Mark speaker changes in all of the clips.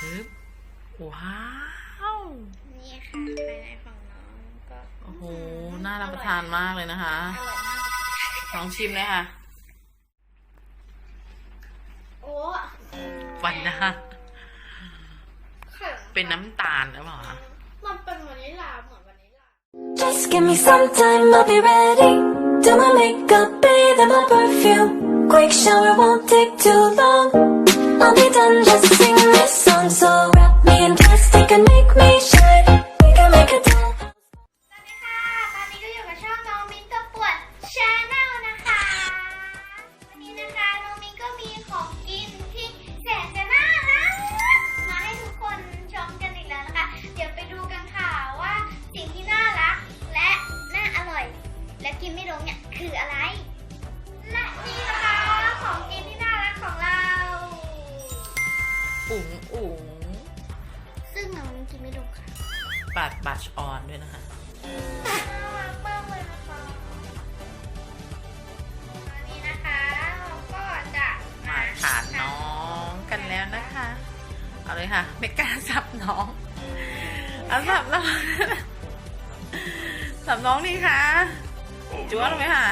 Speaker 1: ฮึบว้าว
Speaker 2: นี่ค่ะภายในของน้องก็
Speaker 1: โอ้โห น่ารับประทานมากเลยนะคะ
Speaker 2: อร่อยมาก
Speaker 1: ลองชิมเลยค่ะ
Speaker 2: โอ้
Speaker 1: วันนะ
Speaker 2: แข็ง
Speaker 1: เป็นน้ำตาลหรือเปล่าคะ
Speaker 2: มันเป็นวานิลลาเหมือนวานิลลา
Speaker 3: Just give me some time, I'll be ready. Do my makeup, bathe in my perfume. Quick shower won't take too long. I'll be done, just
Speaker 2: ปัด
Speaker 1: บัชออนด้วยนะคะ
Speaker 2: น่ารักมากเลยนะคะตอนนี้นะคะเราก็จะ
Speaker 1: มาทานน้องกันแล้วนะคะ เอาเลยค่ะ ไม่กล้าสับน้องเอาสับน้องสับน้องนี่ค่ะจั๊วลงไหมค่ะ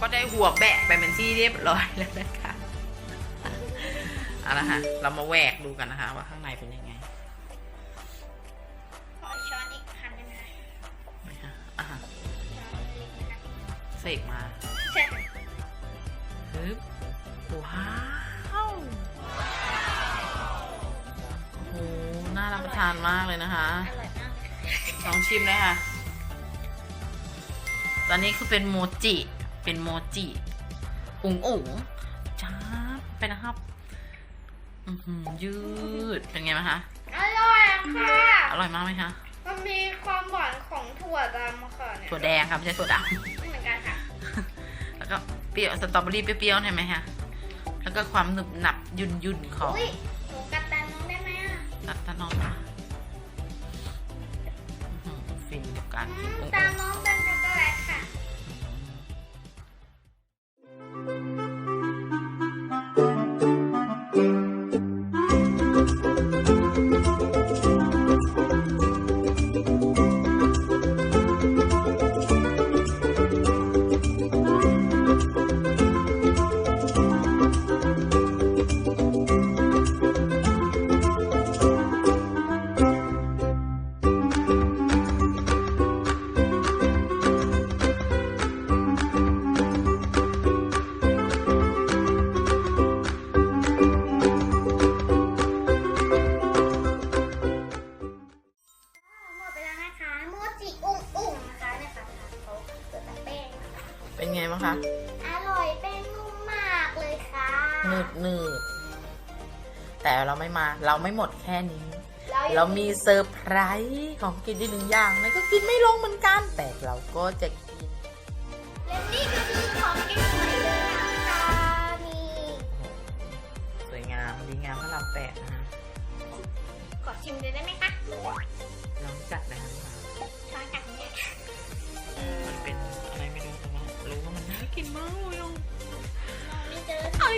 Speaker 1: ก็ได้หัวแบะไปเป็นที่เรียบร้อยแล้วนะคะเอาละค่ะเรามาแหวกดูกันนะคะ ว่าข้างในเป็นยังไง
Speaker 2: ขอช้อนอีกคันหนึงนะ
Speaker 1: นะคะอะ
Speaker 2: ช้อนเล็กนะคะ
Speaker 1: เสกมา
Speaker 2: ใช่
Speaker 1: ฮึบว้าวโอ้โหน่ารับประทานมากเลยนะคะ
Speaker 2: อร่อยมากเลย
Speaker 1: ลองชิมเลยค่ะตอนนี้คือเป็นโมจิ เป็นโมจิอุ๋งอุ๋งจ้าบไปนะครับอือหือยืดเป็นไงไหมคะ
Speaker 2: อร่อยค่ะ
Speaker 1: อร่อยมากไหมคะ
Speaker 2: มันมีความหวานของถั่วดำค่ะเนี่ย
Speaker 1: ถั่วแดงครับไม่ใช่ถั่วด
Speaker 2: ไม่เหมือนกันค่ะำ
Speaker 1: แล้วก็เปรี้ยวสตรอเบอรี่เปรี้ยวๆใช่ไหมคะแล้วก็ความหนึบหนับยุ่นยุ่นๆของ
Speaker 2: อุ้ยหนูกัดตันน้องได้ไหมอะ
Speaker 1: ตัดตะนอมค่ะอื้อหือฟินกับการ
Speaker 2: อื
Speaker 1: กิน
Speaker 2: ม
Speaker 1: อุ๋ง
Speaker 2: ตา
Speaker 1: อุ๋
Speaker 2: ม
Speaker 1: ง
Speaker 2: น้อง หนืด
Speaker 1: หนืดแต่เราไม่มา เราไม่หมดแค่นี้
Speaker 2: แล้ว
Speaker 1: เรามีเซอร์ไพรส์ของกินอีกหนึ่งอย่างนั่นก็กินไม่ลงเหมือนกัน แต่เราก็จะกิน
Speaker 2: และ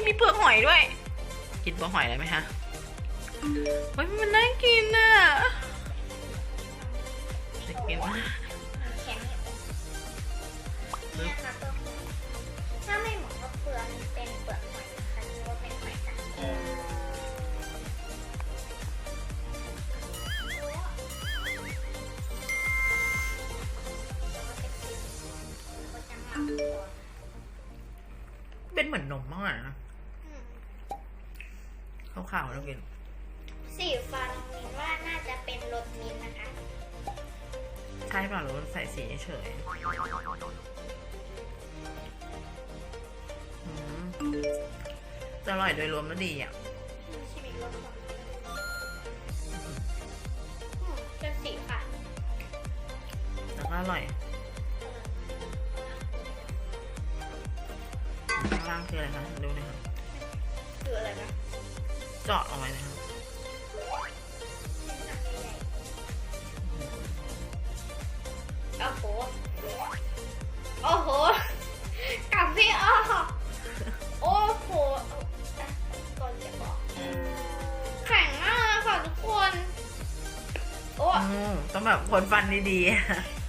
Speaker 2: ย
Speaker 1: มี
Speaker 2: เป
Speaker 1: ลือกหอยด้วย กินเปลือกหอยได้ไหมคะเฮ้ยมันน่ากินอะจะกินมาก
Speaker 2: แข็งเนี่ยค่ะเปลือกถ้าไม่เหมือนกับเปลือกมันเป็นเปลือกหอยนะคะหรือว่าเป็นหอยสังโอ้
Speaker 1: เป็นเหมือนนมมากเลยนะ ขาวๆแล้วกิน
Speaker 2: สีฟ้าน้องมินว่าน่าจะเป็นรสมินท์นะคะ
Speaker 1: ใช่เปล่าหรือว่าใส่สีเฉยๆอืมจะอร่อยโดยรวมแล้วดีอะ
Speaker 2: ชิมอีกรอบก่อนอืมเป็นสีค่ะ
Speaker 1: แล้วก็อร่อยข้างล่างคืออะไรคะดูหน่อยครับ
Speaker 2: คืออะไรนะ
Speaker 1: จอดเอาไว้น
Speaker 2: โอ้โห โอ้โห
Speaker 1: กลั
Speaker 2: บไม่ออกโอ้โหก่อน
Speaker 1: จะบอกแข็งมากค่ะทุก
Speaker 2: คน โอ้ ต้
Speaker 1: องแบบคนฟันดีๆ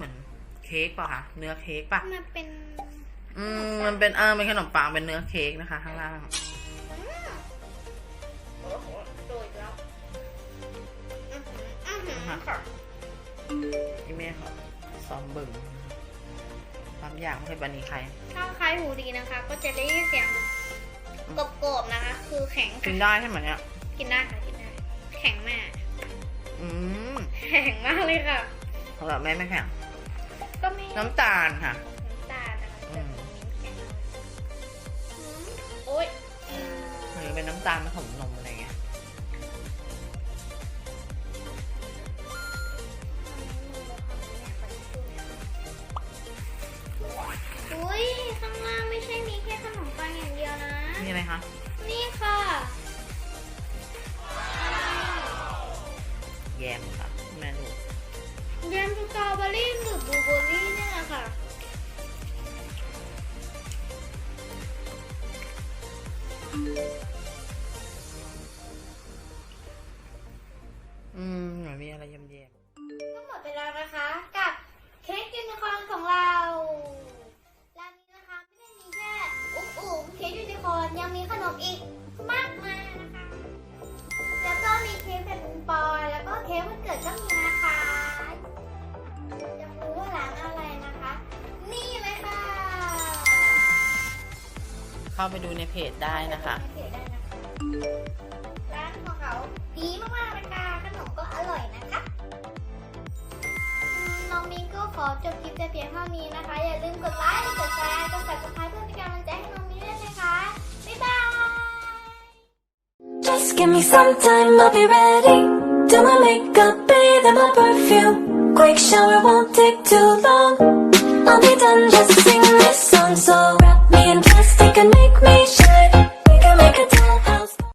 Speaker 1: เป็นเหมือนเค้กเปล่ะคะเนื้อเค้กป่ะ
Speaker 2: มันเป็น
Speaker 1: อืมมันเป็นเออเป็นขนมปังเป็นเนื้อเค้กนะคะ ข้างล่าง
Speaker 2: อืมโอ้โหโดยแล้วอือหืออือหือค่ะ
Speaker 1: ที่แม่เขาซ้อมบึงความอยากไม่เคยบันนี้ใคร
Speaker 2: ถ้าใครหูดีนะคะ ก็จะได้ยินเสียงกรอบๆนะคะ คือแข็ง
Speaker 1: กินได้ใช่ไหมเนี่ย
Speaker 2: กินได้ค่ะกินได้ แข็งแม่
Speaker 1: อืม
Speaker 2: แข็งมากเลยค่ะ
Speaker 1: สำหรับแม่ไม่แข็ง
Speaker 2: ก็ไม่
Speaker 1: น้ำตาลค่ะ
Speaker 2: น้ำตาลนะคะ
Speaker 1: อื
Speaker 2: แต่
Speaker 1: ม
Speaker 2: มิ้นแข็งมากอืมโอ๊ยอืม
Speaker 1: หรือเป็นน้ำตาลผสมนมอะไรเงี้ย
Speaker 2: อุ้ยข้างล่างไม่ใช่มีแค่ขนมปังอย่างเดียวนะ
Speaker 1: นี่อะไรคะ
Speaker 2: นี่ค่ะ
Speaker 1: แยมค่ะแม่ดู
Speaker 2: แยมสตรอเบอรี่หรือบลูเบอร์รี่เนี่ยแหละค่ะ
Speaker 1: อืมเหมือนมีอะไรแยมแยม
Speaker 2: ก็หมดไปแล้วนะคะ กับเค้กยูนิคอร์นของเราร้านนี้นะคะไม่ได้มีแค่อุ๋งอุ๋งเค้กยูนิคอร์นยังมีขนมอีกมากมายนะคะ แล้วก็มีเค้กเป็นปอยแล้วก็เค้กวันเกิดก็มี เข้า
Speaker 1: ไปดูในเพจได้นะคะ
Speaker 2: ในเพจได้นะคะร้านของเขาดีมากๆเลยค่ะขนมก็อร่อยนะคะอืมน้องมิ้นก็ขอจบคลิปแต่เพียงเท่านี้นะคะ อย่าลืมกดไลค์กดแชร์กด subscribe เพื่อเป็นกำลังใจให้น้องมิ้นด้วยนะคะ บ๊ายบาย
Speaker 3: Just give me some time, I'll be ready. Do my makeup, bathe in my perfume. Quick shower won't take too long. I'll be done, just sing this song. So wrap me in plastic and make me shine. We can make a.